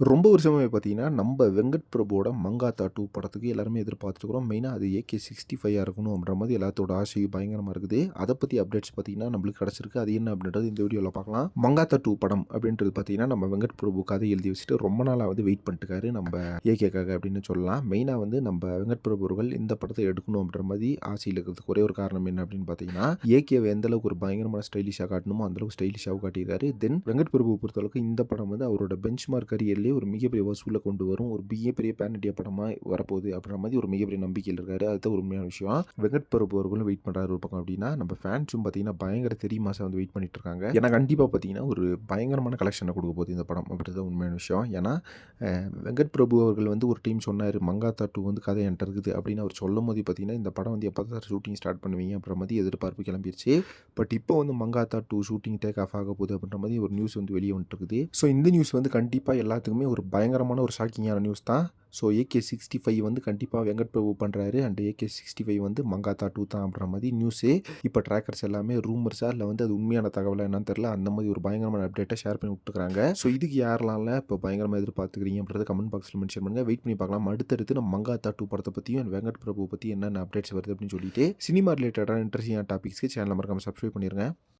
ரொம்ப வருஷமாவே பார்த்தீங்கன்னா, நம்ம வெங்கட் பிரபுவோட மங்காத்தா டூ படத்துக்கு எல்லாருமே எதிர்பார்த்துருக்குறோம். மெயினாக அது ஏகே 65 இருக்கணும் அப்படின்ற மாதிரி எல்லாத்தோட ஆசையும் பயங்கரமாக இருக்குது. அதை பற்றி அப்டேட்ஸ் பார்த்தீங்கன்னா, நம்மளுக்கு கிடச்சிருக்கு அது என்ன அப்படின்றது இந்த வீடியோவில் பார்க்கலாம். மங்காத்தா டூ படம் அப்படின்றது பார்த்தீங்கன்னா, நம்ம வெங்கட் பிரபு கதை எழுதி வச்சுட்டு ரொம்ப நாளாக வந்து வெயிட் பண்ணிட்டுக்காரு நம்ம ஏகேக்காக அப்படின்னு சொல்லலாம். மெயினாக வந்து நம்ம வெங்கட் பிரபு அவர்கள் இந்த படத்தை எடுக்கணும் அப்படின்ற மாதிரி ஆசையில் இருக்கிறதுக்கு ஒரே ஒரு காரணம் என்ன அப்படின்னு பார்த்தீங்கன்னா, ஏகேவை எந்த அளவுக்கு ஒரு பயங்கரமான ஸ்டைலிஷாக காட்டணுமோ, அந்தளவுக்கு ஸ்டைலிஷாக காட்டியிருக்காரு. தென் வெங்கட் பிரபு பொறுத்தளவுக்கு இந்த படம் வந்து அவரோட பெஞ்ச் மார்க் கரியர்லயே ஒரு மிகப்பெரிய வசூல கொண்டு வரும். ஒரு மிகப்பெரிய பேன் இண்டியா படமாக வரப்போகுது அப்படின்ற மாதிரி ஒரு மிகப்பெரிய நம்பிக்கையில் இருக்காரு. அதுதான் ஒரு உண்மையான விஷயம். வெங்கட் பிரபு அவர்களும் வெயிட் பண்ணுறாரு ஒரு பக்கம் அப்படின்னா, நம்ம ஃபேன்ஸும் பார்த்தீங்கன்னா, பயங்கர தெரிய மாதம் வந்து வெயிட் பண்ணிட்டு இருக்காங்க. ஏன்னா கண்டிப்பாக பார்த்தீங்கன்னா, ஒரு பயங்கரமான கலெக்ஷனை கொடுக்க போகுது இந்த படம் அப்படின்றது தான் உண்மையான விஷயம். ஏன்னா, வெங்கட் பிரபு அவர்கள் வந்து ஒரு டீம் சொன்னார் மங்காத்தா டூ வந்து கதை என்கிட்ட இருக்குது அப்படின்னு அவர் சொல்லும்போதே பார்த்தீங்கன்னா, இந்த படம் வந்து எப்போ சார் ஷூட்டிங் ஸ்டார்ட் பண்ணுவீங்க அப்படின்ற மாதிரி எதிர்பார்ப்பு கிளம்பிடுச்சு பட் இப்போ வந்து Mankatha two shooting take off ஆக போகுது அப்படின்ற மாதிரி ஒரு நியூஸ் வந்து வெளியே வந்துட்டு இருக்குது ஸோ இந்த நியூஸ் வந்து கண்டிப்பாக எல்லாத்துக்குமே ஒரு பயங்கரமான ஒரு ஷாக்கிங்கான நியூஸ் தான். ஸோ ஏகே 65 வந்து கண்டிப்பாக வெங்கட் பிரபு பண்ணுறாரு அண்ட் ஏகே 65 வந்து மங்காத்தா டூ தான் அப்படின்ற மாதிரி நியூஸே இப்போ ட்ராக்கர்ஸ் எல்லாமே ரூமர்ஸாக இல்லை வந்து அது உண்மையான தகவலாக என்னன்னு தெரியல. அந்த மாதிரி ஒரு பயங்கரமான அப்டேட்டை ஷேர் பண்ணி விட்டுருக்காங்க. ஸோ இதுக்கு யாரெல்லாம்ல இப்போ பயங்கரமாக எதிர்பார்த்துக்கிறீங்க அப்படின்றத கமெண்ட் பாக்ஸில் மென்ஷன் பண்ணுங்கள் வெயிட் பண்ணி பார்க்கலாம். அடுத்தடுத்து நம்ம மங்காத்தா டூ படத்தை பற்றியும் அண்ட் வெங்கட் பிரபு பற்றி என்னென்ன அப்டேட்ஸ் வருது அப்படின்னு சொல்லிட்டு, சினிமா ரிலேட்டடான இன்ட்ரஸ்டிங்கான டாபிக்ஸ்க்கு சேனல் மறக்காமல் சப்ஸ்கிரைப் பண்ணிருங்க.